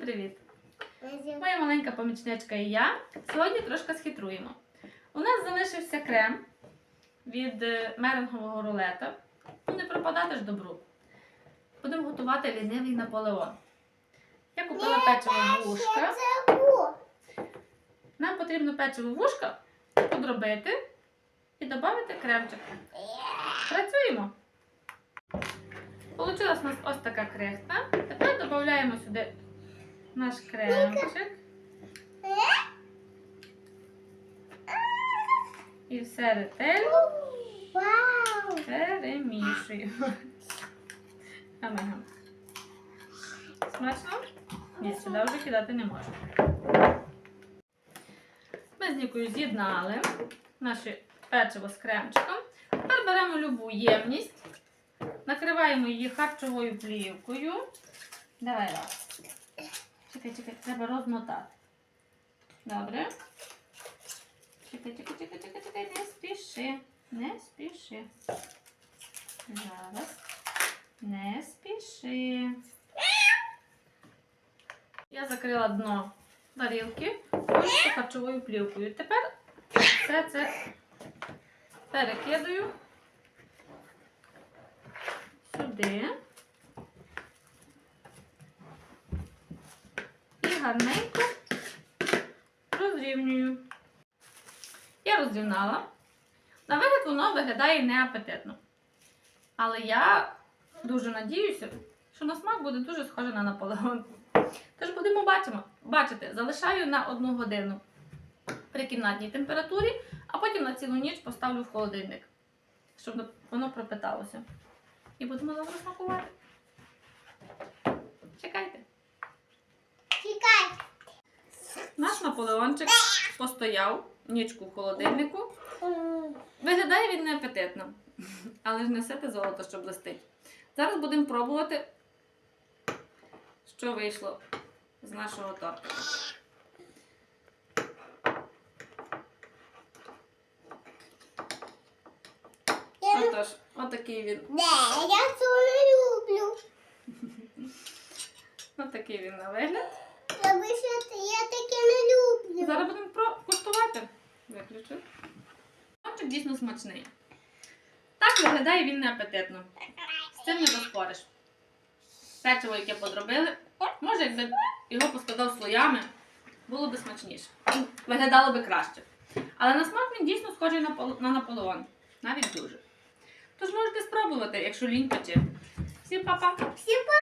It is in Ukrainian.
привіт! Моя маленька помічничка і я сьогодні трошки схитруємо. У нас залишився крем від е, меренгового рулета. Ну, не пропадати ж добру. Будемо готувати лінивий Наполеон. Я купила печиво вушка. Нам потрібно печиво вушка подробити і додати кремчик. Працюємо. Получилась у нас ось така крихта. Тепер додаємо сюди наш кремчик. І все ретельно перемішуємо. Смачно? Ні, сюди вже кидати не можна. Ми з Нікою з'єднали наше печиво з кремчиком. Тепер беремо любу ємність, накриваємо її харчовою плівкою. Давай раз. Чекай, чекай, треба розмотати. Добре. Чекай, чекай, чекай, чекай, чекай, не спіши. Не спіши. Зараз. Не спіши. Я закрила дно тарілки ось харчовою плівкою. Тепер все це перекидаю сюди. Гарненько розрівнюю. Я розрівнала. На вигляд воно виглядає неапетитно. Але я дуже надіюся, що на смак буде дуже схоже на Наполеон. Тож будемо бачимо, бачити, залишаю на одну годину при кімнатній температурі, а потім на цілу ніч поставлю в холодильник, щоб воно пропиталося. І будемо добре смакувати. Наш наполеончик постояв нічку в холодильнику. Виглядає він неапетитно, але ж не все те золото, що блистить. Зараз будемо пробувати, що вийшло з нашого тортика. Отож, отакий він, Я це люблю. отакий він на вигляд. Я вийшла, я таке не люблю. Зараз будемо про- куштувати. Виключу. Тортик дійсно смачний. Так виглядає він неапетитно. З цим не поспориш. Печиво, яке подробили, може, якби його поскладав слоями, було б смачніше. Виглядало би краще. Але на смак він дійсно схожий на, пол- на Наполеон. Навіть дуже. Тож можете спробувати, якщо лінь пече. Всім па-па! Всім